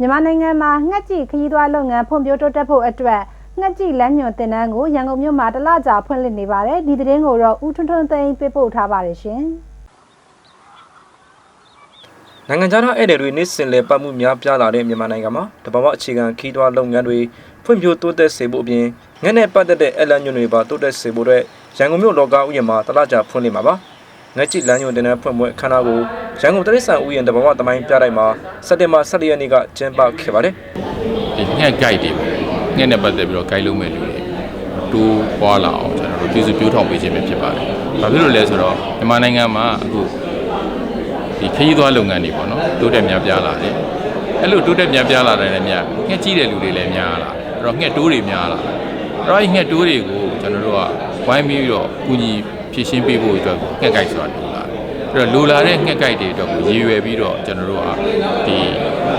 မြန်မာနိုင်ငံမှာငှက်ကြည့်ခရီးသွားလုပ်ငန်းဖွံ့ဖြိုးတိုးတက်ဖို့အတွက်ငှက်ကြည့်လမ်းညွှန်တင်နန်းကိုရန်ကုန်မြို့မှာတစ်လကြာဖွင့်လှစ်နေပါတယ်ဒီသတင်းကိုတော့ဦးထွန်းထွန်းသိန်းပေးပို့ထားပါတယ်ရှင်နိုင်ငံခြားသားဧည့်သည်တွေနေ့စဉ်လဲပတ်မှုများပြားလာတဲ့မြန်မာနိုင်ငံမှာတဘာဝအခြေခံခီးသွွားလုပ်ငန်းတွေဖွံ့ဖြိုးတိုးတက်စေဖို့အပြင်ငတ်နဲ့ပတ်သက်တဲ့အလံညွန့်တွေပါတိုးတက်စေဖို့အတွက်ရန်ကုန်မြို့လောကဥယျာဉ်မှာတလကြာဖွင့်လှစ်မှာပါငတ်ကြည့်လမ်းညွန့်တင်တဲ့ဖွင့်ပွဲအခမ်းအနားကို ရန်ကုန်တရိษံဥယျာဉ်တဘာဝသမိုင်းပြတိုင်းမှာစက်တင်ဘာ14ရက်နေ့ကကျင်းပခဲ့ပါတယ်ဒီငှက် guide တွေပေါ့ငှက်နဲ့ပတ်သက်ပြီးတော့ guide လုပ်မဲ့လူတွေတိုးပွားလာအောင်ကျွန်တော်တို့ပြည်စုပြိုးထောင်ပေးခြင်းပဲဖြစ်ပါတယ်။ဘာဖြစ်လို့လဲဆိုတော့မြန်မာနိုင်ငံမှာအခုဒီခရီးသွားလုပ်ငန်းတွေပေါ့နော်တိုးတက်များပြားလာတယ်။အဲ့လိုတိုးတက်များပြားလာတယ်လည်းများငှက်ကြီးတဲ့လူတွေလည်းများလာတယ်။အဲ့တော့ငှက်တိုးတွေများလာတယ်။အဲ့တော့ဒီငှက်တိုးတွေကိုကျွန်တော်တို့ကဝိုင်းပြီးတော့ကူညီဖြည့်ရှင်းပေးဖို့အတွက်ငှက် guide ဆိုတာလိုလာတယ်။ အဲ့တော့လိုလာတဲ့ငှက် guide တွေအတွက်ကိုရည်ရွယ်ပြီးတော့ကျွန်တော်တို့ကဒီ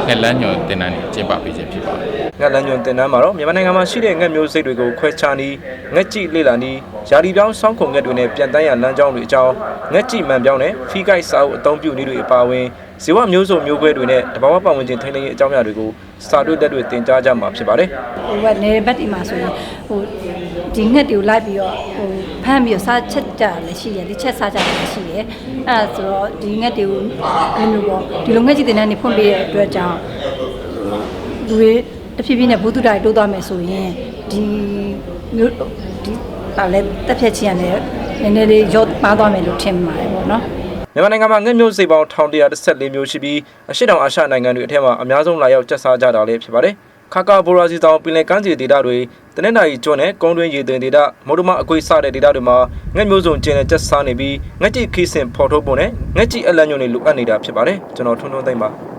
ငှက်လမ်းညွန်တင်တန်းတွေကျင်းပပေးခြင်းဖြစ်ပါတယ်။ငတ်လန်းညွန်တင်နန်းမှာတော့မြန်မာနိုင်ငံမှာရှိတဲ့ငတ်မျိုးစိတ်တွေကိုခွဲခြားနီးငတ်ကြည့်လေ့လာနီးယာဒီပြောင်းဆောင်းခုံငတ်တွေနဲ့ပြန်တန်းရလမ်းကြောင်းတွေအကြောင်းငတ်ကြည့်မှန်ပြောင်းနဲ့ဖီးကိုက်စာအုပ်အသုံးပြုနည်းတွေအပါအဝင်ဇီဝမျိုးစုံမျိုးကွဲတွေနဲ့တဘာဝပတ်ဝန်းကျင်ထိန်းသိမ်းရေးအကြောင်းအရာတွေကို စာတွေ့တက်တွေတင်ကြားကြမှာဖြစ်ပါတယ်ဟိုကနေဘက်ဒီမှာဆိုရင်ဟိုဒီငှက်တွေကိုလိုက်ပြီးတော့ဟိုဖမ်းပြီးတော့စားချက်ကြတယ်လည်းရှိတယ်ဒီချက်စားကြတယ်လည်းရှိတယ်အဲ့ဒါဆိုတော့ဒီငှက်တွေကိုအဲ့လိုပေါ့ဒီလိုငှက်ကြီးတင်တဲ့နေဖွင့်ပေးတဲ့အတွက်ကြောင့်လူတွေတဖြည်းဖြည်းနဲ့ဘုသူတိုင်တိုးသွားမယ်ဆိုရင်ဒီမျိုးဒီပါလဲတက်ဖြတ်ချင်းရတယ်နည်းနည်းလေးရော့ပါသွားမယ်လို့ထင်ပါတယ်ပေါ့နော် မြန်မာနိုင်ငံမှာငတ်မျိုးစိတ်ပေါင်း1114မျိုးရှိပြီးအရှိတောင်အာရှနိုင်ငံတွေအထက်မှာအများဆုံးလာရောက်ကျက်စားကြတာလည်းဖြစ်ပါတယ်ခါကာဘိုရာစီတောင်ပင်လယ်ကမ်းခြေဒေသတွေတနင်္လာရီကျွန်းနဲ့ကုန်းတွင်းရေသွင်းဒေသမုဒ္ဓမအကွေးစတဲ့ဒေသတွေမှာငတ်မျိုးစုံကျင်းနဲ့ကျက်စားနေပြီးငတ်ကြည့်ခီးစင်ဖော်ထုတ်ဖို့နဲ့ငတ်ကြည့်အလံညွန်တွေလိုအပ်နေတာဖြစ်ပါတယ်ကျွန်တော်ထွန်းထွန်းသိမ့်ပါ